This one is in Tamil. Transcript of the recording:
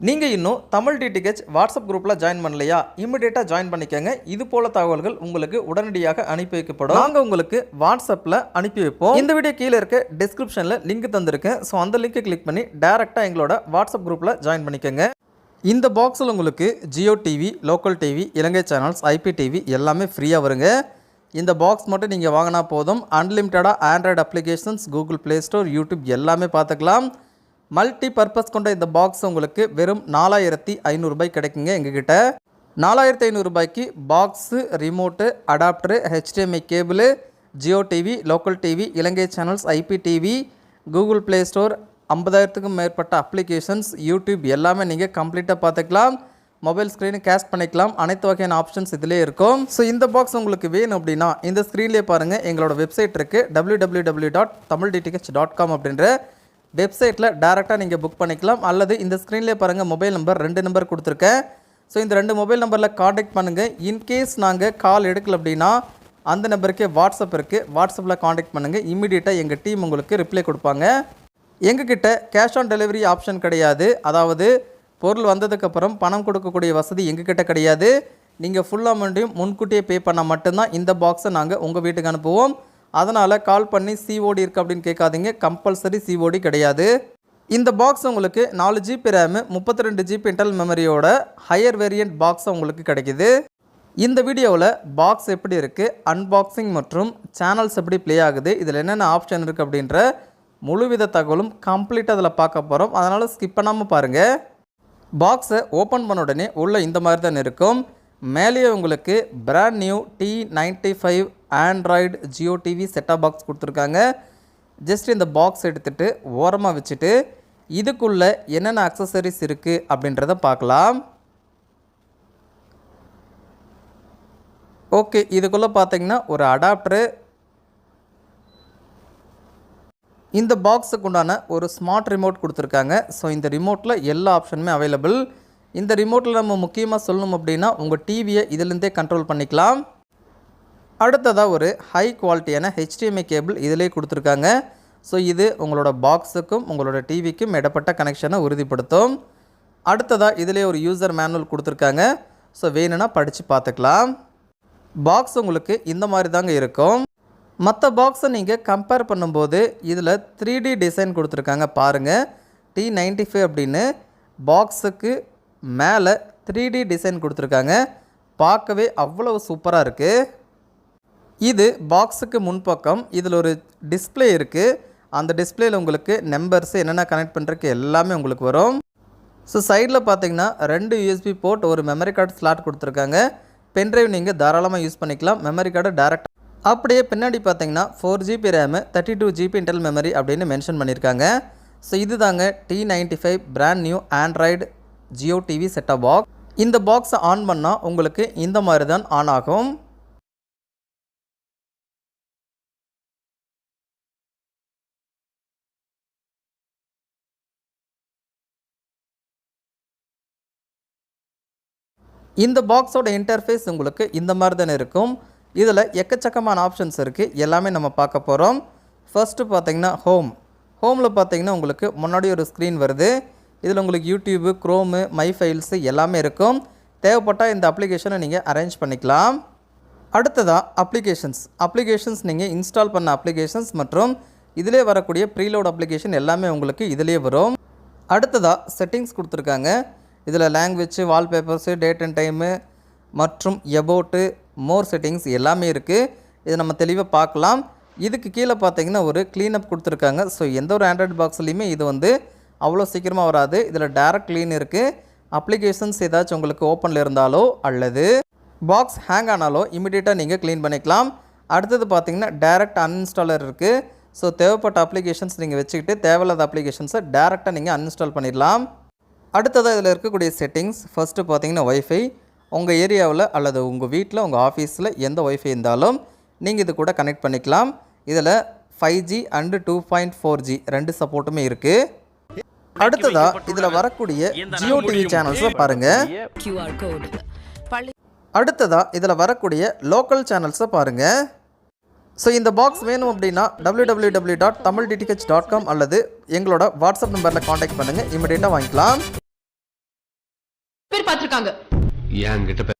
நீங்கள் இன்னும் தமிழ் டிடிஹெச் வாட்ஸ்அப் குரூப்பில் ஜாயின் பண்ணலையா? இமிடியேட்டாக ஜாயின் பண்ணிக்கோங்க. இது போல தகவல்கள் உங்களுக்கு உடனடியாக அனுப்பி வைக்கப்படும். நாங்கள் உங்களுக்கு வாட்ஸ்அப்பில் அனுப்பி வைப்போம். இந்த வீடியோ கீழே இருக்க டிஸ்கிரிப்ஷனில் லிங்க் தந்திருக்கேன் ஸோ அந்த லிங்கை கிளிக் பண்ணி டேரெக்டாக எங்களோட வாட்ஸ்அப் குரூப்பில் ஜாயின் பண்ணிக்கோங்க. இந்த பாக்ஸில் உங்களுக்கு ஜியோ டிவி லோக்கல் டிவி இலங்கை சேனல்ஸ் ஐபி டிவி எல்லாமே ஃப்ரீயாக வருங்க. இந்த பாக்ஸ் மட்டும் நீங்கள் வாங்கினா போதும். அன்லிமிட்டடாக Android applications Google Play Store YouTube எல்லாமே பார்த்துக்கலாம். மல்டி பர்பஸ் கொண்ட இந்த பாக்ஸ் உங்களுக்கு வெறும் நாலாயிரத்தி ஐநூறுபாய் கிடைக்குங்க எங்ககிட்ட. நாலாயிரத்தி ஐநூறுரூபாய்க்கு box remote adapter HDMI cable Jio TV local TV Ilangai channels IP TV Google Play Store ஐம்பதாயிரத்துக்கும் மேற்பட்ட அப்ளிகேஷன்ஸ் யூடியூப் எல்லாமே நீங்கள் கம்ப்ளீட்டாக பார்த்துக்கலாம். மொபைல் ஸ்க்ரீனு கேஷ் பண்ணிக்கலாம். அனைத்து வகையான ஆப்ஷன்ஸ் இதிலே இருக்கும். ஸோ இந்த பாக்ஸ் உங்களுக்கு வேணும் அப்படின்னா இந்த ஸ்க்ரீன்லேயே பாருங்கள் எங்களோட வெப்சைட் இருக்குது W W W dot Tamil DTH dot com அப்படின்ற வெப்சைட்டில் டேரெக்டாக நீங்கள் புக் பண்ணிக்கலாம். அல்லது இந்த ஸ்க்ரீன்லேயே பாருங்கள் மொபைல் நம்பர் ரெண்டு நம்பர் கொடுத்துருக்கேன் ஸோ இந்த ரெண்டு மொபைல் நம்பரில் காண்டாக்ட் பண்ணுங்கள் இன்கேஸ் நாங்கள் கால் எடுக்கல அப்படின்னா அந்த நம்பருக்கே வாட்ஸ்அப் இருக்குது வாட்ஸ்அப்பில் காண்டாக்ட் பண்ணுங்கள் இமீடியட்டாக எங்கள் டீம் உங்களுக்கு ரிப்ளை கொடுப்பாங்க. எங்ககிட்ட கேஷ் ஆன் டெலிவரி ஆப்ஷன் கிடையாது. அதாவது பொருள் வந்ததுக்கப்புறம் பணம் கொடுக்கக்கூடிய வசதி எங்ககிட்ட கிடையாது. நீங்கள் ஃபுல் அமௌண்ட்டையும் முன்கூட்டியே பே பண்ணால் மட்டும்தான் இந்த பாக்ஸை நாங்கள் உங்கள் வீட்டுக்கு அனுப்புவோம். அதனால் கால் பண்ணி சிஓடி இருக்குது அப்படின்னு கேட்காதீங்க. கம்பல்சரி சிஓடி கிடையாது. இந்த பாக்ஸ் உங்களுக்கு நாலு ஜிபி ரேமு முப்பத்தி ரெண்டு ஜிபி இன்டர்னல் மெமரியோட ஹையர் வேரியண்ட் பாக்ஸ் உங்களுக்கு கிடைக்குது. இந்த வீடியோவில் பாக்ஸ் எப்படி இருக்குது அன்பாக்சிங் மற்றும் சேனல்ஸ் எப்படி ப்ளே ஆகுது இதில் என்னென்ன ஆப்ஷன் இருக்குது அப்படின்ற முழுவித தகவலும் கம்ப்ளீட்டாக அதில் பார்க்க போகிறோம் அதனால் ஸ்கிப் பண்ணாமல் பாருங்கள் பாக்ஸை ஓப்பன் பண்ண உடனே உள்ளே இந்த மாதிரி தான் இருக்கும். மேலேயே உங்களுக்கு brand new T ninety five Android Jio TV set-top box கொடுத்துருக்காங்க. ஜஸ்ட் இந்த பாக்ஸ் எடுத்துகிட்டு ஓரமாக வச்சுட்டு இதுக்குள்ளே என்னென்ன அக்சசரிஸ் இருக்குது அப்படின்றத பார்க்கலாம். ஓகே இதுக்குள்ளே பார்த்தீங்கன்னா ஒரு அடாப்டரு இந்த பாக்ஸுக்கு உண்டான ஒரு ஸ்மார்ட் ரிமோட் கொடுத்துருக்காங்க. ஸோ இந்த ரிமோட்டில் எல்லா ஆப்ஷனுமே அவைலபிள் இந்த ரிமோட்டில் நம்ம முக்கியமாக சொல்லணும் அப்படின்னா உங்கள் டிவியை இதிலேருந்தே கண்ட்ரோல் பண்ணிக்கலாம். அடுத்ததாக ஒரு ஹை குவாலிட்டியான ஹெச்டிஎம்ஐ கேபிள் இதிலே கொடுத்துருக்காங்க. ஸோ இது உங்களோட பாக்ஸுக்கும் உங்களோட டிவிக்கும் இடப்பட்ட கனெக்ஷனை உறுதிப்படுத்தும். அடுத்ததாக இதிலே ஒரு யூசர் மேனுவல் கொடுத்துருக்காங்க. ஸோ வேணும்னா படித்து பார்த்துக்கலாம். பாக்ஸ் உங்களுக்கு இந்த மாதிரி தாங்க இருக்கும். மற்ற பாக்ஸை நீங்கள் கம்பேர் பண்ணும்போது இதில் த்ரீ டி டிசைன் கொடுத்துருக்காங்க பாருங்கள் டி நைன்டி ஃபைவ் அப்படின்னு பாக்ஸுக்கு மேலே த்ரீ டி டிசைன் கொடுத்துருக்காங்க. பார்க்கவே அவ்வளவு சூப்பராக இருக்குது இது பாக்ஸுக்கு முன்பக்கம் இதில் ஒரு டிஸ்பிளே இருக்குது அந்த டிஸ்பிளேயில் உங்களுக்கு நம்பர்ஸ் என்னென்ன கனெக்ட் பண்ணுறதுக்கு எல்லாமே உங்களுக்கு வரும். ஸோ சைடில் பார்த்தீங்கன்னா ரெண்டு யூஎஸ்பி போர்ட் ஒரு மெமரி கார்டு ஸ்லாட் கொடுத்துருக்காங்க. பென்ட்ரைவ் நீங்கள் தாராளமாக யூஸ் பண்ணிக்கலாம். மெமரி கார்டு டேரெக்ட் அப்படியே பின்னாடி பார்த்தீங்கன்னா four GB RAM thirty two GB internal memory அப்படின்னு மென்ஷன் பண்ணியிருக்காங்க. ஸோ இது தாங்க T ninety five brand new Android Jio TV setup box இந்த பாக்ஸை ஆன் பண்ணால் உங்களுக்கு இந்த மாதிரி தான் ஆன் ஆகும். இந்த பாக்ஸோட இன்டர்ஃபேஸ் உங்களுக்கு இந்த மாதிரி தானே இருக்கும். இதில் எக்கச்சக்கமான ஆப்ஷன்ஸ் இருக்குது எல்லாமே நம்ம பார்க்க போகிறோம் ஃபர்ஸ்ட்டு பார்த்தீங்கன்னா ஹோம் ஹோமில் பார்த்தீங்கன்னா உங்களுக்கு முன்னாடி ஒரு ஸ்க்ரீன் வருது. இதில் உங்களுக்கு யூடியூபு க்ரோமு மை ஃபைல்ஸு எல்லாமே இருக்கும். தேவைப்பட்டால் இந்த அப்ளிகேஷனை நீங்கள் அரேஞ்ச் பண்ணிக்கலாம். அடுத்ததாக அப்ளிகேஷன்ஸ் அப்ளிகேஷன்ஸ் நீங்கள் இன்ஸ்டால் பண்ண அப்ளிகேஷன்ஸ் மற்றும் இதிலே வரக்கூடிய ப்ரீலோட் அப்ளிகேஷன் எல்லாமே உங்களுக்கு இதிலே வரும். அடுத்ததாக செட்டிங்ஸ் கொடுத்துருக்காங்க. இதில் language wallpapers date and time மற்றும் எபோட்டு மோர் செட்டிங்ஸ் எல்லாமே இருக்குது இதை நம்ம தெளிவாக பார்க்கலாம். இதுக்கு கீழே பார்த்தீங்கன்னா ஒரு க்ளீனப் கொடுத்துருக்காங்க. ஸோ எந்த ஒரு ஆண்ட்ராய்டு பாக்ஸ்லேயுமே இது வந்து அவ்வளோ சீக்கிரமாக வராது. இதில் டேரக்ட் க்ளீன் இருக்குது அப்ளிகேஷன்ஸ் ஏதாச்சும் உங்களுக்கு ஓப்பனில் இருந்தாலோ அல்லது பாக்ஸ் ஹேங் ஆனாலோ இமிடியேட்டாக நீங்கள் க்ளீன் பண்ணிக்கலாம். அடுத்தது பார்த்தீங்கன்னா டேரக்ட் அன்இன்ஸ்டாலர் இருக்குது ஸோ தேவைப்பட்ட அப்ளிகேஷன்ஸ் நீங்கள் வச்சுக்கிட்டு தேவையில்லாத அப்ளிகேஷன்ஸை டேரெக்டாக நீங்கள் அன்இன்ஸ்டால் பண்ணிடலாம். அடுத்ததாக இதில் இருக்கக்கூடிய செட்டிங்ஸ் ஃபஸ்ட்டு பார்த்தீங்கன்னா ஒய்ஃபை உங்கள் ஏரியாவில் அல்லது உங்கள் வீட்டில் உங்கள் ஆஃபீஸில் எந்த ஒய்ஃபை இருந்தாலும் நீங்கள் இது கூட கனெக்ட் பண்ணிக்கலாம். இதில் five G and two point four G ரெண்டு சப்போர்ட்டுமே இருக்குது அடுத்ததாக இதில் வரக்கூடிய ஜியோ டிவி சேனல்ஸை. பள்ளி அடுத்ததாக இதில் வரக்கூடிய லோக்கல் சேனல்ஸை பாருங்கள் ஸோ இந்த பாக்ஸ் வேணும் அப்படின்னா www.tamildtk.com dot Tamil DTH dot com அல்லது எங்களோட வாட்ஸ்அப் நம்பரில் காண்டாக்ட் பண்ணுங்கள் இமிடியேட்டாக வாங்கிக்கலாம். பேர் பார்த்திருக்காங்க. என்கிட்ட